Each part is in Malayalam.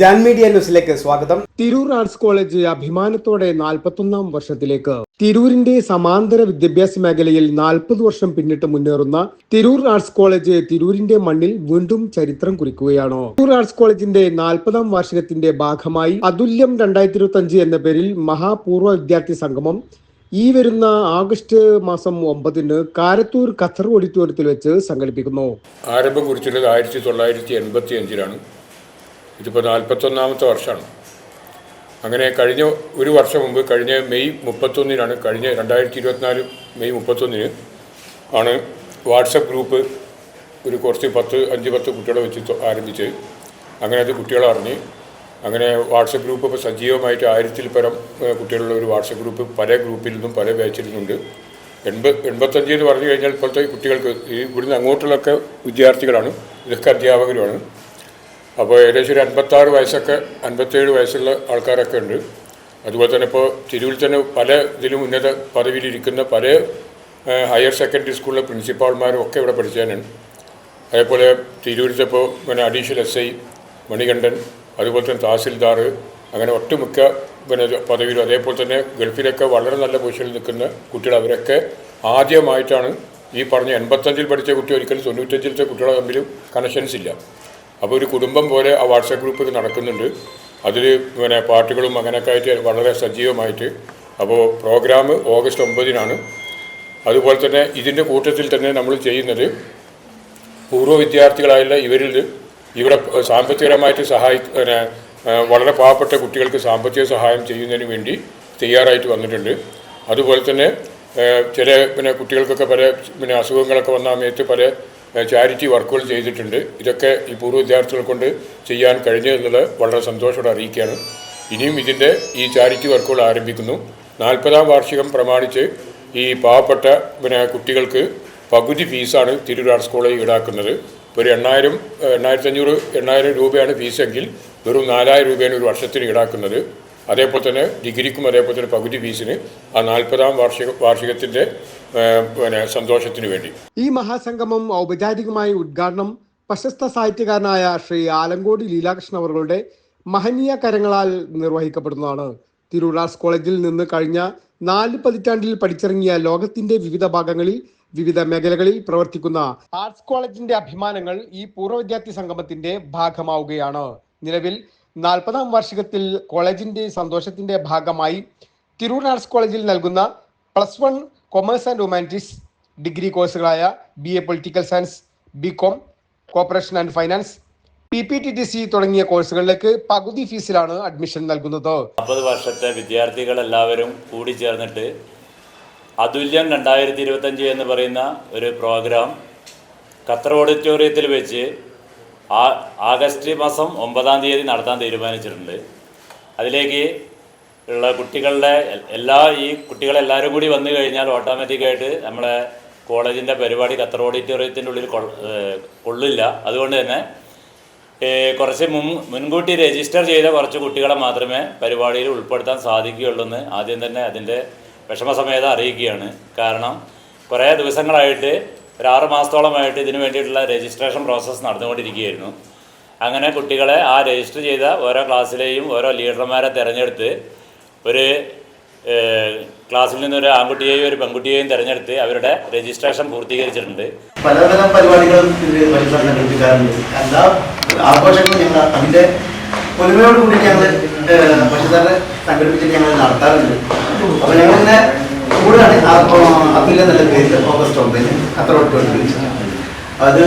ജാൻ മീഡിയ ന്യൂസിലേക്ക് സ്വാഗതം. തിരൂർ ആർട്സ് കോളേജ് അഭിമാനത്തോടെ നാൽപ്പത്തൊന്നാം വർഷത്തിലേക്ക്. തിരൂരിന്റെ സമാന്തര വിദ്യാഭ്യാസ മേഖലയിൽ നാൽപ്പത് വർഷം പിന്നിട്ട് മുന്നേറുന്ന തിരൂർ ആർട്സ് കോളേജ് തിരൂരിന്റെ മണ്ണിൽ വീണ്ടും ചരിത്രം കുറിക്കുകയാണോ. തിരൂർ ആർട്സ് കോളേജിന്റെ നാൽപ്പതാം വാർഷികത്തിന്റെ ഭാഗമായി അതുല്യം രണ്ടായിരത്തി ഇരുപത്തി അഞ്ച് എന്ന പേരിൽ മഹാപൂർവ വിദ്യാർത്ഥി സംഗമം ഈ വരുന്ന ആഗസ്റ്റ് മാസം ഒമ്പതിന് കാരത്തൂർ ഖത്തർ ഓഡിറ്റോറിയത്തിൽ വെച്ച് സംഘടിപ്പിക്കുന്നു. ആരംഭം കുറിച്ചുള്ളത് ആയിരത്തി തൊള്ളായിരത്തി എൺപത്തി അഞ്ചിലാണ് ഇതിപ്പോൾ നാൽപ്പത്തൊന്നാമത്തെ വർഷമാണ്. അങ്ങനെ കഴിഞ്ഞ ഒരു വർഷം മുമ്പ് കഴിഞ്ഞ മെയ് മുപ്പത്തൊന്നിനാണ് കഴിഞ്ഞ രണ്ടായിരത്തി ഇരുപത്തിനാല് മെയ് മുപ്പത്തൊന്നിന് ആണ് വാട്സപ്പ് ഗ്രൂപ്പ് ഒരു കുറച്ച് പത്ത് അഞ്ച് പത്ത് കുട്ടികളെ വെച്ച് ആരംഭിച്ച്. അങ്ങനെ അത് കുട്ടികളെ അറിഞ്ഞ് അങ്ങനെ വാട്സപ്പ് ഗ്രൂപ്പ് ഇപ്പോൾ സജീവമായിട്ട് ആയിരത്തിൽ പരം കുട്ടികളുള്ള ഒരു വാട്സപ്പ് ഗ്രൂപ്പ് പല ഗ്രൂപ്പിൽ നിന്നും പല ബാച്ചിൽ നിന്നുണ്ട് എൺപത് എൺപത്തഞ്ച് എന്ന് പറഞ്ഞു കഴിഞ്ഞാൽ ഇപ്പോഴത്തെ കുട്ടികൾക്ക് ഈ ഇവിടുന്ന് അങ്ങോട്ടുള്ളൊക്കെ വിദ്യാർത്ഥികളാണ് ഇതൊക്കെ അധ്യാപകരുമാണ്. അപ്പോൾ ഏകദേശം ഒരു അൻപത്താറ് വയസ്സൊക്കെ അൻപത്തേഴ് വയസ്സുള്ള ആൾക്കാരൊക്കെ ഉണ്ട്. അതുപോലെ തന്നെ ഇപ്പോൾ തിരുവിൽ തന്നെ പല ഇതിലും ഉന്നത പദവിയിലിരിക്കുന്ന പല ഹയർ സെക്കൻഡറി സ്കൂളിലെ പ്രിൻസിപ്പാൾമാരും ഒക്കെ ഇവിടെ പഠിച്ചാനാണ് അതേപോലെ തിരൂരിലത്തെ ഇപ്പോൾ പിന്നെ അഡീഷണൽ എസ് ഐ മണികണ്ഠൻ അതുപോലെ തന്നെ തഹസിൽദാർ അങ്ങനെ ഒട്ടുമിക്ക പിന്നെ പദവിയിലും അതേപോലെ തന്നെ ഗൾഫിലൊക്കെ വളരെ നല്ല പൊസിഷനിൽ നിൽക്കുന്ന കുട്ടികൾ അവരൊക്കെ ആദ്യമായിട്ടാണ് ഈ പറഞ്ഞ എൺപത്തഞ്ചിൽ പഠിച്ച കുട്ടി ഒരിക്കലും തൊണ്ണൂറ്റഞ്ചിലത്തെ കുട്ടികളെ തമ്മിലും കണക്ഷൻസ് ഇല്ല. അപ്പോൾ ഒരു കുടുംബം പോലെ ആ വാട്സാപ്പ് ഗ്രൂപ്പ് ഇത് നടക്കുന്നുണ്ട്. അതിൽ പിന്നെ പാർട്ടികളും അങ്ങനെയൊക്കെ ആയിട്ട് വളരെ സജീവമായിട്ട്. അപ്പോൾ പ്രോഗ്രാം ഓഗസ്റ്റ് ഒമ്പതിനാണ്. അതുപോലെ തന്നെ ഇതിന്റെ കൂട്ടത്തിൽ തന്നെ നമ്മൾ ചെയ്യുന്നത് പൂർവ വിദ്യാർത്ഥികളായുള്ള ഇവരിൽ ഇവിടെ സാമ്പത്തികപരമായിട്ട് സഹായി വളരെ പാവപ്പെട്ട കുട്ടികൾക്ക് സാമ്പത്തിക സഹായം ചെയ്യുന്നതിന് വേണ്ടി തയ്യാറായിട്ട് വന്നിട്ടുണ്ട്. അതുപോലെ തന്നെ ചില പിന്നെ കുട്ടികൾക്കൊക്കെ പല പിന്നെ അസുഖങ്ങളൊക്കെ വന്ന സമയത്ത് പല ചാരിറ്റി വർക്കുകൾ ചെയ്തിട്ടുണ്ട്. ഇതൊക്കെ ഈ പൂർവ വിദ്യാർത്ഥികളെ കൊണ്ട് ചെയ്യാൻ കഴിഞ്ഞു എന്നുള്ളത് വളരെ സന്തോഷത്തോടെ അറിയിക്കുകയാണ്. ഇനിയും ഇതിന്റെ ഈ ചാരിറ്റി വർക്കുകൾ ആരംഭിക്കുന്നു. നാൽപ്പതാം വാർഷികം പ്രമാണിച്ച് ഈ പാവപ്പെട്ട പിന്നെ കുട്ടികൾക്ക് പകുതി ഫീസാണ് തിരൂർ ആർട്സ് കോളേജ് ഈടാക്കുന്നത് ഒരു എണ്ണായിരം എണ്ണായിരത്തി അഞ്ഞൂറ് എണ്ണായിരം രൂപയാണ് ഫീസെങ്കിൽ വെറും നാലായിരം രൂപയാണ് ഒരു വർഷത്തിന് ഈടാക്കുന്നത്. അതേപോലെ തന്നെ ഡിഗ്രിക്കും അതേപോലെ തന്നെ പകുതി ഫീസിന് ആ നാൽപ്പതാം വാർഷിക വാർഷികത്തിന്റെ പിന്നെ സന്തോഷത്തിന് വേണ്ടി. ഈ മഹാസംഗമം ഔപചാരികമായി ഉദ്ഘാടനം പ്രശസ്ത സാഹിത്യകാരനായ ശ്രീ ആലങ്കോടി ലീലാകൃഷ്ണൻ അവരുടെ മഹനീയ കരങ്ങളാൽ നിർവഹിക്കപ്പെടുന്നതാണ്. തിരൂർ കോളേജിൽ നിന്ന് കഴിഞ്ഞ നാല് പതിറ്റാണ്ടിൽ പഠിച്ചിറങ്ങിയ ലോകത്തിന്റെ വിവിധ ഭാഗങ്ങളിൽ വിവിധ മേഖലകളിൽ പ്രവർത്തിക്കുന്ന ആർട്സ് കോളേജിന്റെ അഭിമാനങ്ങൾ ഈ പൂർവ വിദ്യാർത്ഥി സംഗമത്തിന്റെ ഭാഗമാവുകയാണ്. നിലവിൽ നാൽപ്പതാം വാർഷികത്തിൽ കോളേജിന്റെ സന്തോഷത്തിന്റെ ഭാഗമായി തിരൂർ ആർട്സ് കോളേജിൽ നൽകുന്ന plus one commerce and humanities degree കോഴ്സുകളായ B A political science B com cooperation and finance P P T T C തുടങ്ങിയ കോഴ്സുകളിലേക്ക് പകുതി ഫീസിലാണ് അഡ്മിഷൻ നൽകുന്നത്. അമ്പത് വർഷത്തെ വിദ്യാർത്ഥികൾ എല്ലാവരും കൂടി ചേർന്നിട്ട് അതുല്യം രണ്ടായിരത്തി ഇരുപത്തഞ്ച് എന്ന് പറയുന്ന ഒരു പ്രോഗ്രാം ഖത്തർ ഓഡിറ്റോറിയത്തിൽ വെച്ച് ആ ആഗസ്റ്റ് മാസം ഒമ്പതാം തീയതി നടത്താൻ തീരുമാനിച്ചിട്ടുണ്ട്. അതിലേക്ക് ഉള്ള കുട്ടികളുടെ എല്ലാ ഈ കുട്ടികളെല്ലാവരും കൂടി വന്നു കഴിഞ്ഞാൽ ഓട്ടോമാറ്റിക്കായിട്ട് നമ്മുടെ കോളേജിന്റെ പരിപാടി ഖത്തർ ഓഡിറ്റോറിയത്തിന്റെ ഉള്ളിൽ കൊള്ളില്ല. അതുകൊണ്ട് തന്നെ കുറച്ച് മുൻ മുൻകൂട്ടി രജിസ്റ്റർ ചെയ്ത കുറച്ച് കുട്ടികളെ മാത്രമേ പരിപാടിയിൽ ഉൾപ്പെടുത്താൻ സാധിക്കുകയുള്ളൂ എന്ന് ആദ്യം തന്നെ അതിന്റെ വിഷമസമേതം അറിയിക്കുകയാണ്. കാരണം കുറേ ദിവസങ്ങളായിട്ട് ഒരു ആറ് മാസത്തോളമായിട്ട് ഇതിനു വേണ്ടിയിട്ടുള്ള രജിസ്ട്രേഷൻ പ്രോസസ്സ് നടന്നുകൊണ്ടിരിക്കുകയായിരുന്നു. അങ്ങനെ കുട്ടികളെ ആ രജിസ്റ്റർ ചെയ്ത ഓരോ ക്ലാസ്സിലെയും ഓരോ ലീഡർമാരെ തിരഞ്ഞെടുത്ത് ഒരു ക്ലാസ്സിൽ നിന്ന് ഒരു ആൺകുട്ടിയെയും ഒരു പെൺകുട്ടിയെയും തിരഞ്ഞെടുത്ത് അവരുടെ രജിസ്ട്രേഷൻ പൂർത്തീകരിച്ചിട്ടുണ്ട്. പലതരം പരിപാടികളും സംഘടിപ്പിക്കാറുണ്ട്. എല്ലാ ആഘോഷങ്ങളും ഞങ്ങൾ അതിന്റെ പൊലിമയോട് കൂടി ഞങ്ങൾ പശുസാറെ സംഘടിപ്പിച്ചിട്ട് ഞങ്ങൾ നടത്താറുണ്ട്. അപ്പോൾ ഞങ്ങൾ ഇങ്ങനെ കൂടാണ് അപ്പില്ല എന്നുള്ള പേരിൽ ഓഗസ്റ്റ് ഒമ്പതിന് അത്രോട്ട് അത്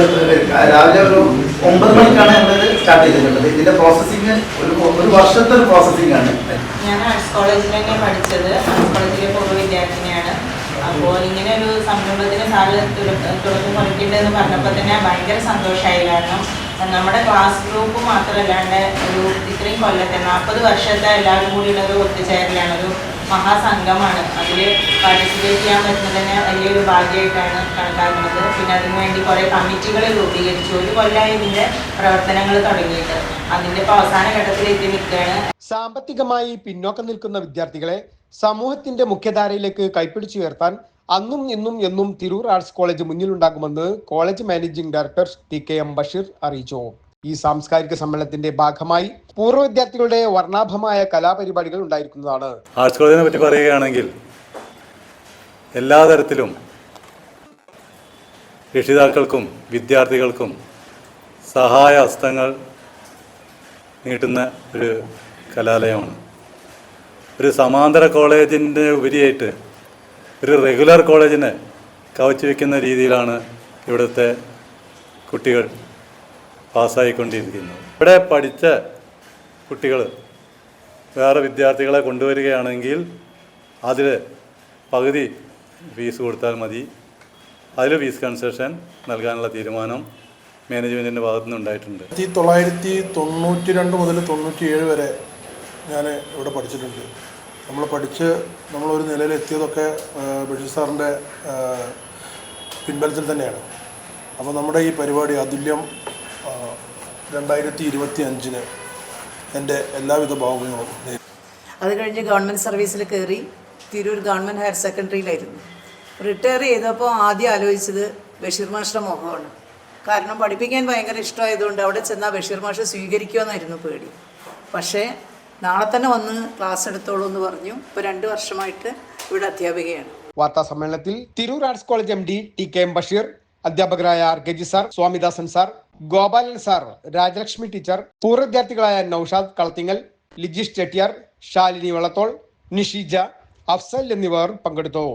രാവിലെ ഒരു ഒമ്പത് മണിക്കാണ് ഞങ്ങളിത് സ്റ്റാർട്ട് ചെയ്തിട്ടുള്ളത് ഇതിന്റെ പ്രോസസ്സിങ് ഒരു ഒരു വർഷത്തെ ഒരു പ്രോസസ്സിംഗ് ആണ്. ഞാൻ ആർട്സ് കോളേജിൽ തന്നെ പഠിച്ചത്. ആർട്സ് കോളേജിലെ പൂർവ വിദ്യാർത്ഥിനിയാണ്. അപ്പോൾ ഇങ്ങനെ ഒരു സംരംഭത്തിന് സാറ് തുട- തുടക്കം കുറിക്കേണ്ടതെന്ന് പറഞ്ഞപ്പോൾ തന്നെ ഭയങ്കര സന്തോഷമായി കാരണം നമ്മുടെ ക്ലാസ് ഗ്രൂപ്പ് മാത്രമല്ലാണ്ട് ഒരു ഇത്രയും കൊല്ലത്തെ നാൽപ്പത് വർഷത്തെ എല്ലാവരും കൂടിയുള്ള ഒരു ഒത്തുചേരലാണ് ഒരു മഹാസംഘമാണ്. അതിൽ പാർട്ടിസിപ്പേറ്റ് ചെയ്യാൻ പറ്റുന്നത് തന്നെ വലിയൊരു ഭാഗ്യമായിട്ടാണ് കണക്കാക്കുന്നത്. പിന്നെ അതിനുവേണ്ടി കുറേ കമ്മിറ്റികൾ രൂപീകരിച്ചു. ഒരു കൊല്ലമായി ഇതിന്റെ പ്രവർത്തനങ്ങൾ തുടങ്ങിയിട്ട്. അതിന്റെ ഇപ്പോൾ അവസാന ഘട്ടത്തിൽ എത്തി നിൽക്കുകയാണ്. സാമ്പത്തികമായി പിന്നോക്കം നിൽക്കുന്ന വിദ്യാർത്ഥികളെ സമൂഹത്തിന്റെ മുഖ്യധാരയിലേക്ക് കൈപ്പിടിച്ചുയർത്താൻ അന്നും ഇന്നും എന്നും Tirur arts college മുന്നിലുണ്ടാകുമെന്ന് college managing director T K M Basheer അറിയിച്ചു. ഈ സാംസ്കാരിക സമ്മേളനത്തിന്റെ ഭാഗമായി പൂർവ വിദ്യാർത്ഥികളുടെ വർണാഭമായ കലാപരിപാടികൾ ഉണ്ടായിരിക്കുന്നതാണ്. ആർട്സ് കോളേജിനെ പറ്റി പറയുകയാണെങ്കിൽ എല്ലാ തരത്തിലും രക്ഷിതാക്കൾക്കും വിദ്യാർത്ഥികൾക്കും സഹായ ഹസ്തങ്ങൾ നീട്ടുന്ന ഒരു കലാലയമാണ്. ഒരു സമാന്തര കോളേജിന്റെ ഉപരിയായിട്ട് ഒരു റെഗുലർ കോളേജിനെ കവച്ചു വെക്കുന്ന രീതിയിലാണ് ഇവിടുത്തെ കുട്ടികൾ പാസ്സായിക്കൊണ്ടിരിക്കുന്നത്. ഇവിടെ പഠിച്ച കുട്ടികൾ വേറെ വിദ്യാർത്ഥികളെ കൊണ്ടുവരികയാണെങ്കിൽ അതിൽ പകുതി ഫീസ് കൊടുത്താൽ മതി. അതിൽ ഫീസ് കൺസെഷൻ നൽകാനുള്ള തീരുമാനം മാനേജ്മെന്റിന്റെ ഭാഗത്തു നിന്നുണ്ടായിട്ടുണ്ട് ആയിരത്തി തൊള്ളായിരത്തി തൊണ്ണൂറ്റി രണ്ട് മുതൽ തൊണ്ണൂറ്റി ഏഴ് വരെ ഞാൻ ഇവിടെ പഠിച്ചിട്ടുണ്ട്. നമ്മൾ പഠിച്ച് നമ്മളൊരു നിലയിലെത്തിയതൊക്കെ ബഷീർ സാറിന്റെ പിൻബലത്തിൽ തന്നെയാണ്. അപ്പോൾ നമ്മുടെ ഈ പരിപാടി അതുല്യം രണ്ടായിരത്തി ഇരുപത്തി അഞ്ചിന് എന്റെ എല്ലാവിധ ഭാവങ്ങളും. അത് കഴിഞ്ഞ് ഗവൺമെന്റ് സർവീസിൽ കയറി തിരൂർ ഗവൺമെന്റ് ഹയർ സെക്കൻഡറിയിലായിരുന്നു. റിട്ടയർ ചെയ്തപ്പോൾ ആദ്യം ആലോചിച്ചത് ബഷീർ മാഷിന്റെ മുഖമാണ് കാരണം പഠിപ്പിക്കാൻ ഭയങ്കര ഇഷ്ടമായതുകൊണ്ട് അവിടെ ചെന്നാൽ ബഷീർ മാഷ് സ്വീകരിക്കുമെന്നായിരുന്നു പേടി. പക്ഷേ നാളെ തന്നെ വന്ന് ക്ലാസ് എടുത്തോളൂ എന്ന് പറഞ്ഞു. ഇപ്പൊ രണ്ട് വർഷമായിട്ട് ഇവിടെ അധ്യാപികയാണ്. വാർത്താ സമ്മേളനത്തിൽ Tirur arts college M D T K M Basheer അധ്യാപകരായ R K G sir Swamidasan sir Gopalan sir Rajalakshmi teacher പൂർവ വിദ്യാർത്ഥികളായ നൌഷാദ് കളത്തിങ്ങൽ ലിജിഷ് ചെട്ടിയാർ ശാലിനി വളത്തോൾ നിഷിജ അഫ്സൽ എന്നിവർ പങ്കെടുത്തു.